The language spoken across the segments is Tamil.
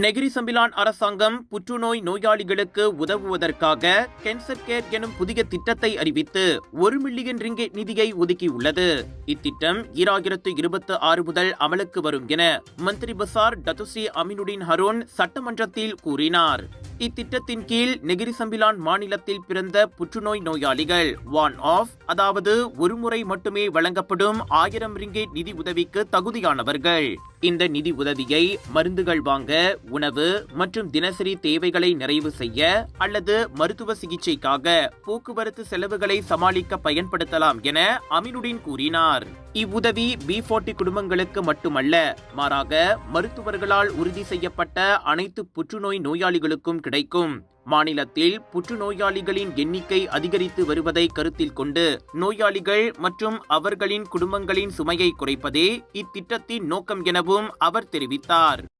நெகிரி சம்பிலான் அரசாங்கம் புற்றுநோய் நோயாளிகளுக்கு உதவுவதற்காக கேன்சர் கேர் எனும் புதிய திட்டத்தை அறிவித்து ஒரு மில்லியன் ரிங்கெட் நிதியை ஒதுக்கியுள்ளது. இத்திட்டம் ஈராயிரத்து இருபத்தி ஆறு முதல் அமலுக்கு வரும் என மந்திரி பசார் டத்துஸ்ரீ அமினுடின் ஹரோன் சட்டமன்றத்தில் கூறினார். இத்திட்டத்தின் கீழ் நெகிரி சம்பிலான் மாநிலத்தில் பிறந்த புற்றுநோய் நோயாளிகள் ஒன் ஆஃப் அதாவது ஒருமுறை மட்டுமே வழங்கப்படும் ஆயிரம் ரிங்கேட் நிதி உதவிக்கு தகுதியானவர்கள். இந்த நிதி உதவியை மருந்துகள் வாங்க உணவு மற்றும் தினசரி தேவைகளை நிறைவு செய்ய அல்லது மருத்துவ சிகிச்சைக்காக போக்குவரத்து செலவுகளை சமாளிக்க பயன்படுத்தலாம் என அமினுடின் கூறினார். இவ்வுதவி பி ஃபார்ட்டி குடும்பங்களுக்கு மட்டுமல்ல மாறாக மருத்துவர்களால் உறுதி செய்யப்பட்ட அனைத்து புற்றுநோய் நோயாளிகளுக்கும் கிடைக்கும். மாநிலத்தில் புற்றுநோயாளிகளின் எண்ணிக்கை அதிகரித்து வருவதை கருத்தில் கொண்டு நோயாளிகள் மற்றும் அவர்களின் குடும்பங்களின் சுமையை குறைப்பதே இத்திட்டத்தின் நோக்கம் எனவும் அவர் தெரிவித்தார்.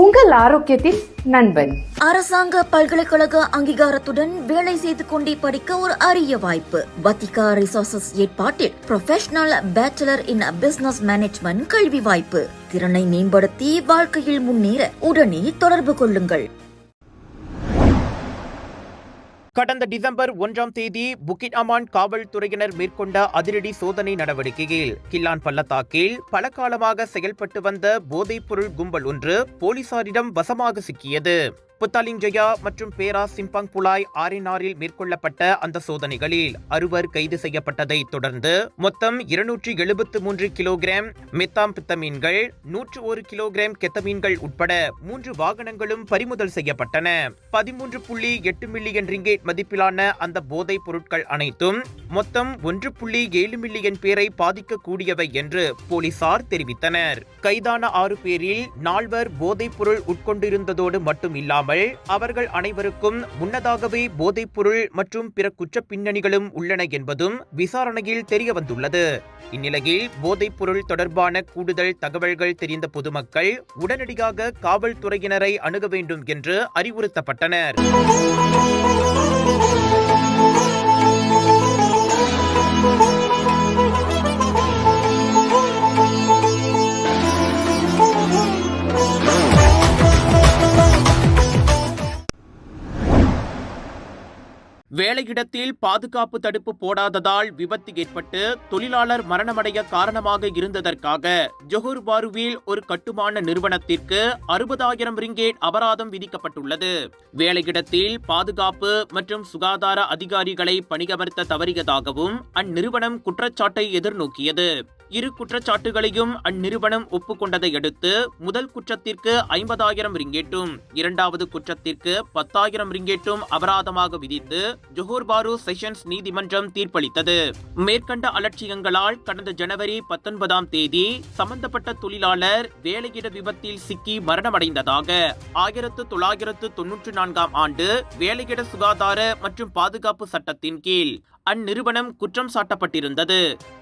உங்கள் ஆரோக்கியத்தின் நண்பன். அரசாங்க பல்கலைக்கழக அங்கீகாரத்துடன் வேலை செய்து கொண்டே படிக்க ஒரு அரிய வாய்ப்பு. வத்திகா ரிசோர்சஸ் ஏற்பாட்டில் professional bachelor in business management கல்வி வாய்ப்பு. திறனை மேம்படுத்தி வாழ்க்கையில் முன்னேற உடனே தொடர்பு கொள்ளுங்கள். கடந்த டிசம்பர் ஒன்றாம் தேதி புக்கிட் அமான் காவல்துறையினர் மேற்கொண்ட அதிரடி சோதனை நடவடிக்கையில் கில்லான் பள்ளத்தாக்கில் பல காலமாக செயல்பட்டு வந்த போதைப்பொருள் கும்பல் ஒன்று போலீசாரிடம் வசமாக சிக்கியது. புத்தாலிஞ்சயா மற்றும் பேரா சிம்பாங் புலாய் ஆரினாரில் மேற்கொள்ளப்பட்ட அந்த சோதனைகளில் அறுவர் கைது செய்யப்பட்டதை தொடர்ந்து மொத்தம் இருநூற்றி எழுபத்து மூன்று கிலோகிராம் மெத்தாம்பித்தமீன்கள் நூற்று ஒரு கிலோகிராம் கெத்தமீன்கள் உட்பட மூன்று வாகனங்களும் பறிமுதல் செய்யப்பட்டன. பதிமூன்று புள்ளி எட்டு மில்லியன் ரிங்கேட் மதிப்பிலான அந்த போதைப் பொருட்கள் அனைத்தும் மொத்தம் ஒன்று புள்ளி ஏழு மில்லியன் பேரை பாதிக்கக்கூடியவை என்று போலீசார் தெரிவித்தனர். கைதான ஆறு பேரில் நால்வர் போதைப் பொருள் உட்கொண்டிருந்ததோடு மட்டும் இல்லாமல் அவர்கள் அனைவருக்கும் முன்னதாகவே போதைப்பொருள் மற்றும் பிற குற்ற பின்னணிகளும் உள்ளன என்பதும் விசாரணையில் தெரிய வந்துள்ளது இந்நிலையில் போதைப்பொருள் தொடர்பான கூடுதல் தகவல்கள் தெரிந்த பொதுமக்கள் உடனடியாக காவல்துறையினரை அணுக வேண்டும் என்று அறிவுறுத்தப்பட்டனர். இடத்தில் பாதுகாப்பு தடுப்பு போடாததால் விபத்து ஏற்பட்டு தொழிலாளர் மரணமடைய காரணமாக இருந்ததற்காக ஜொஹூர் பாருவில் ஒரு கட்டுமான நிறுவனத்திற்கு அறுபதாயிரம் ரிங்கேட் அபராதம் விதிக்கப்பட்டுள்ளது. வேலையிடத்தில் பாதுகாப்பு மற்றும் சுகாதார அதிகாரிகளை பணியமர்த்த தவறியதாகவும் அந்நிறுவனம் குற்றச்சாட்டை எதிர்நோக்கியது. இரு குற்றச்சாட்டுகளையும் அந்நிறுவனம் ஒப்புக்கொண்டதை அடுத்து முதல் குற்றத்திற்கு ஐம்பதாயிரம் ரிங்கேட்டும் இரண்டாவது குற்றத்திற்கு பத்தாயிரம் ரிங்கேட்டும் அபராதமாக விதித்து ஜொஹூர் பாரு செஷன்ஸ் நீதிமன்றம் தீர்ப்பளித்தது. மேற்கண்ட அலட்சியங்களால் கடந்த ஜனவரி பத்தொன்பதாம் தேதி சம்பந்தப்பட்ட தொழிலாளர் வேலையிட விபத்தில் சிக்கி மரணமடைந்ததாக ஆயிரத்து தொள்ளாயிரத்து தொன்னூற்று நான்காம் ஆண்டு வேலையிட சுகாதார மற்றும் பாதுகாப்பு சட்டத்தின் கீழ் அந்நிறுவனம் குற்றம் சாட்டப்பட்டிருந்தது.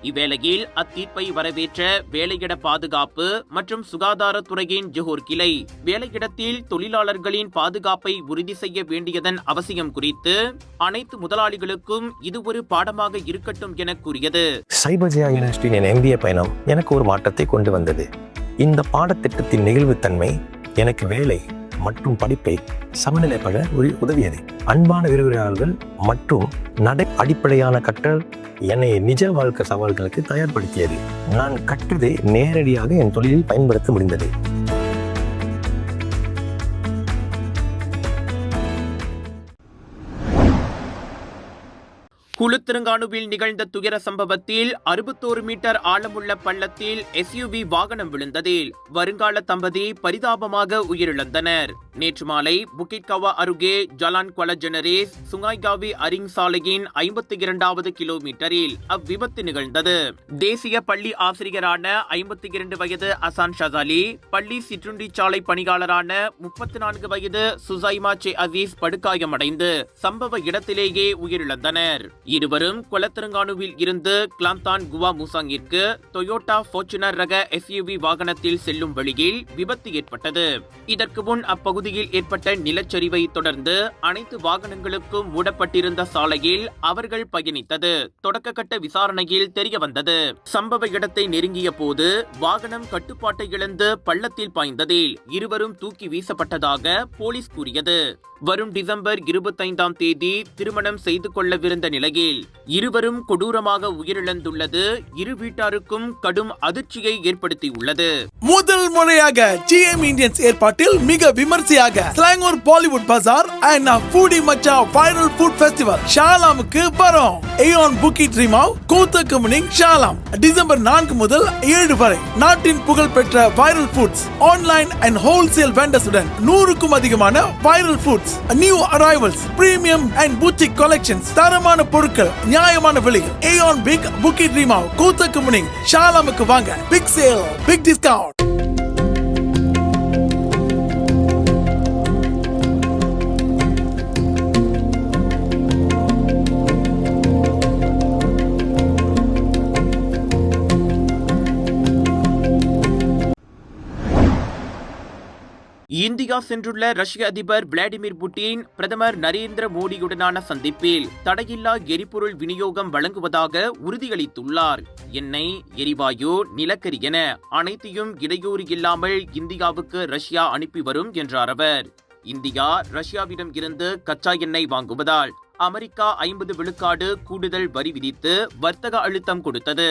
இவ்வேளையில் அத்தீர்ப்பை வரவேற்ற வேலையிட பாதுகாப்பு மற்றும் சுகாதாரத்துறையின் ஜொஹூர் கிளை வேலையிடத்தில் தொழிலாளர்களின் பாதுகாப்பை உறுதி செய்ய வேண்டியதன் அவசியம் குறித்து அனைத்து முதலாளிகளுக்கும் இது ஒரு பாடமாக இருக்கட்டும் என கூறியது. சைபஜயா யூனிவர்சிட்டியின் என் எம்பிஏ பயணம் எனக்கு ஒரு மாற்றத்தை கொண்டு வந்தது. இந்த பாடத்திட்டத்தின் நெகிழ்வுத்தன்மை எனக்கு வேலை மற்றும் படிப்பை சமநிலைப்பட ஒரு உதவியது. அன்பான விரிவுரையாளர்கள் மற்றும் நடை அடிப்படையான கற்றல் என்னை நிஜ வாழ்க்கை சவால்களுக்கு தயார்படுத்தியது. நான் கற்றதை நேரடியாக என் தொழிலில் பயன்படுத்த முடிந்தது. குளுத்திருங்கானுவில் நிகழ்ந்த துயர சம்பவத்தில் அறுபத்தோரு மீட்டர் ஆழமுள்ள பள்ளத்தில் எஸ்யூவி வாகனம் விழுந்ததில் வருங்கால தம்பதி பரிதாபமாக உயிரிழந்தனர். நேற்று மாலை புக்கிட் கவா அருகே ஜலான் கொல ஜெனரேஸ் சுங்காய்காவி அரிங் சாலையின் ஐம்பத்தி இரண்டாவது கிலோமீட்டரில் அவ்விபத்து நிகழ்ந்தது. தேசிய பள்ளி ஆசிரியரான ஐம்பத்தி இரண்டு வயது அசான் ஷசாலி பள்ளி சிற்றுண்டி சாலை பணியாளரான முப்பத்தி நான்கு வயது சுசைமா சே அசீஸ் படுகாயமடைந்து சம்பவ இடத்திலேயே உயிரிழந்தனர். இருவரும் கொலத்திரங்கானுவில் இருந்து கிளாந்தான் குவா மூசாங்கிற்கு டொயோட்டா போர்ச்சுனர் ரக எஸ்யூவி வாகனத்தில் செல்லும் வழியில் விபத்து ஏற்பட்டது. இதற்கு முன் அப்பகுதியில் ஏற்பட்ட நிலச்சரிவை தொடர்ந்து அனைத்து வாகனங்களுக்கும் மூடப்பட்டிருந்த சாலையில் அவர்கள் பயணித்தது. தொடக்கக்கட்ட விசாரணையில் தெரிய வந்தது சம்பவ இடத்தை நெருங்கிய போது வாகனம் கட்டுப்பாட்டை இழந்து பள்ளத்தில் பாய்ந்ததில் இருவரும் தூக்கி வீசப்பட்டதாக போலீஸ் கூறியது. வரும் டிசம்பர் இருபத்தைந்தாம் தேதி திருமணம் செய்து கொள்ளவிருந்த நிலையில் இருவரும் கொடூரமாக உயிரிழந்துள்ளது. இரு வீட்டாருக்கும் கடும் அதிர்ச்சியை ஏற்படுத்தியுள்ளது. முதல் முறையாக ஜிஎம் இந்தியன்ஸ் ஏற்பாட்டில் மிக விமர்சையாக Selangor Bollywood Bazaar and foodie மச்சா வைரல் ஃபுட் ஃபெஸ்டிவல் ஷாலாமுக்கு வரோம். ஏயோன் புக்கி ட்ரீமாவ் கூத்த கம்பெனிங் ஷாலாம். டிசம்பர் நான்கு முதல் ஏழு வரை நாட்டின் புகழ்பெற்ற viral foods online and wholesale வெண்டர்ஸுடன் நூறுக்கும் அதிகமான viral foods new arrivals premium and boutique collections தரமான பொருள் பொருட்கள் நியாயமான விலையில் ஏயோன் பிக் புக்கி ட்ரீமா கூத்தக்கு முனிங் ஷாலாமுக்கு வாங்க. Big sale big discount India சென்றுள்ள ரஷ்ய அதிபர் விளாடிமிர் புட்டின் பிரதமர் நரேந்திர மோடியுடனான சந்திப்பில் தடையில்லா எரிபொருள் விநியோகம் வழங்குவதாக உறுதியளித்துள்ளார். எண்ணெய் எரிவாயு நிலக்கரி என அனைத்தையும் இடையூறு இல்லாமல் இந்தியாவுக்கு ரஷ்யா அனுப்பி வரும் என்றார் அவர். இந்தியா ரஷ்யாவிடம் இருந்து கச்சா எண்ணெய் வாங்குவதால் அமெரிக்கா ஐம்பது விழுக்காடு கூடுதல் வரி விதித்து வர்த்தக அழுத்தம் கொடுத்தது.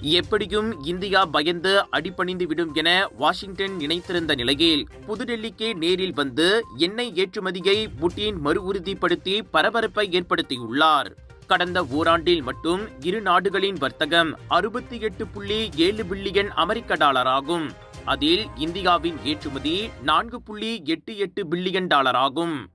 எப்படியும் இந்தியா பயந்து அடிபணிந்து விடும் என வாஷிங்டன் நினைத்திருந்த நிலையில் புதுடெல்லிக்கு நேரில் வந்து எண்ணெய் ஏற்றுமதியை புட்டின் மறு உறுதிப்படுத்தி பரபரப்பை ஏற்படுத்தியுள்ளார். கடந்த ஓராண்டில் மட்டும் இரு நாடுகளின் வர்த்தகம் அறுபத்தி எட்டு புள்ளி ஏழு பில்லியன் அமெரிக்க டாலர் ஆகும் அதில் இந்தியாவின் ஏற்றுமதி நான்கு புள்ளி எட்டு எட்டு பில்லியன் டாலர் ஆகும்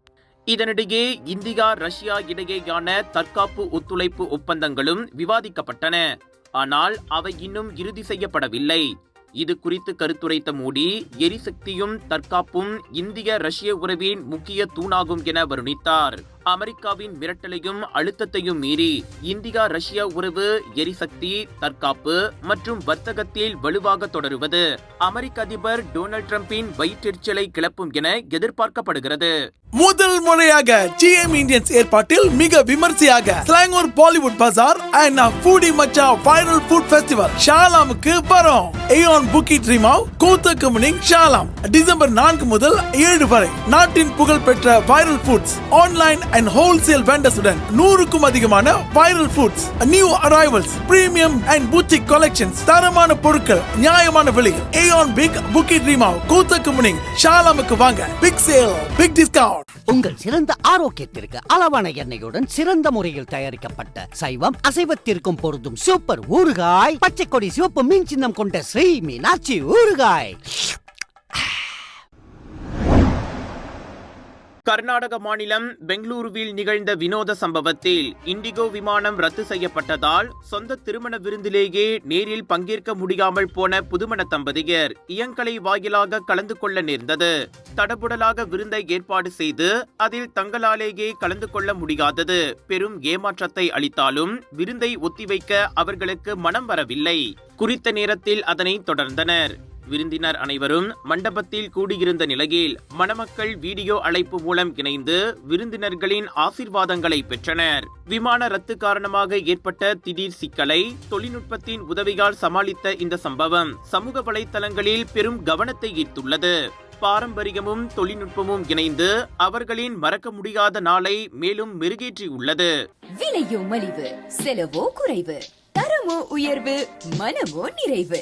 இதனிடையே இந்தியா ரஷ்யா இடையேயான தற்காப்பு ஒத்துழைப்பு ஒப்பந்தங்களும் விவாதிக்கப்பட்டன. ஆனால் அவை இன்னும் இறுதி செய்யப்படவில்லை. இது குறித்து கருத்துரைத்த மோடி எரிசக்தியும் தற்காப்பும் இந்திய ரஷ்ய உறவின் முக்கிய தூணாகும் என வருணித்தார். அமெரிக்காவின் மிரட்டலையும் அழுத்தத்தையும் மீறி இந்தியா ரஷ்யா உறவு எரிசக்தி தற்காப்பு மற்றும் வர்த்தகத்தில் வலுவாக தொடருவது அமெரிக்க அதிபர் டொனால்ட் டிரம்பின் வயிற்றெரிச்சலை கிளப்பும் என எதிர்பார்க்கப்படுகிறது. முதல் முறையாக ஜிஎம் இந்தியன்ஸ் ஏற்பாட்டில் மிக விமர்சையாக Selangor Bollywood Bazaar and foodie மச்சா வைரல் ஃபுட் ஃபெஸ்டிவல் ஷாலாமுக்கு வரும். ஏயோன் புக்கி ட்ரீமாவ் கூத்த கம்பெனிங் ஷாலாம். டிசம்பர் நான்கு முதல் ஏழு வரை நாட்டின் புகழ்பெற்ற viral foods online and wholesale வெண்டர்ஸுடன் நூறுக்கும் அதிகமான viral foods new arrivals premium and boutique collections தரமான பொருட்கள் நியாயமான விலையில் ஏஆன் பிக் புக்கி ட்ரீமா கூத்தக்கு முனிங் ஷாலாமுக்கு வாங்க. பிக் சேல் பிக் டிஸ்கவுண்ட் உங்கள் சிறந்த ஆரோக்கியத்திற்கு அளவான எண்ணெயுடன் சிறந்த முறையில் தயாரிக்கப்பட்ட சைவம் அசைவத்திற்கும் பொருந்தும் சூப்பர் ஊறுகாய் பச்சை கொடி சிவப்பு மீன் சின்னம் கொண்ட ஸ்ரீ மீனாட்சி ஊறுகாய். கர்நாடக மாநிலம் பெங்களூருவில் நிகழ்ந்த வினோத சம்பவத்தில் இண்டிகோ விமானம் ரத்து செய்யப்பட்டதால் சொந்த திருமண விருந்திலேயே நேரில் பங்கேற்க முடியாமல் போன புதுமண தம்பதியர் இயங்கலை வாயிலாக கலந்து கொள்ள நேர்ந்தது. தடபுடலாக விருந்தை ஏற்பாடு செய்து அதில் தங்களாலேயே கலந்து கொள்ள முடியாதது. பெரும் ஏமாற்றத்தை அளித்தாலும் விருந்தை ஒத்திவைக்க அவர்களுக்கு மனம் வரவில்லை. குறித்த நேரத்தில் அதனை தொடர்ந்தனர். விருந்தினர் அனைவரும் மண்டபத்தில் கூடியிருந்த நிலையில் மணமக்கள் வீடியோ அழைப்பு மூலம் இணைந்து விருந்தினர்களின் ஆசிர்வாதங்களை பெற்றனர். விமான ரத்து காரணமாக ஏற்பட்ட திடீர் சிக்கலை தொழில்நுட்பத்தின் உதவியால் சமாளித்த இந்த சம்பவம் சமூக வலைதளங்களில் பெரும் கவனத்தை ஈர்த்துள்ளது. பாரம்பரியமும் தொழில்நுட்பமும் இணைந்து அவர்களின் மறக்க முடியாத நாளை மேலும் மெருகேற்றியுள்ளது விலையோ மலிவு செலவோ குறைவு தரமோ உயர்வு மனமோ நிறைவு.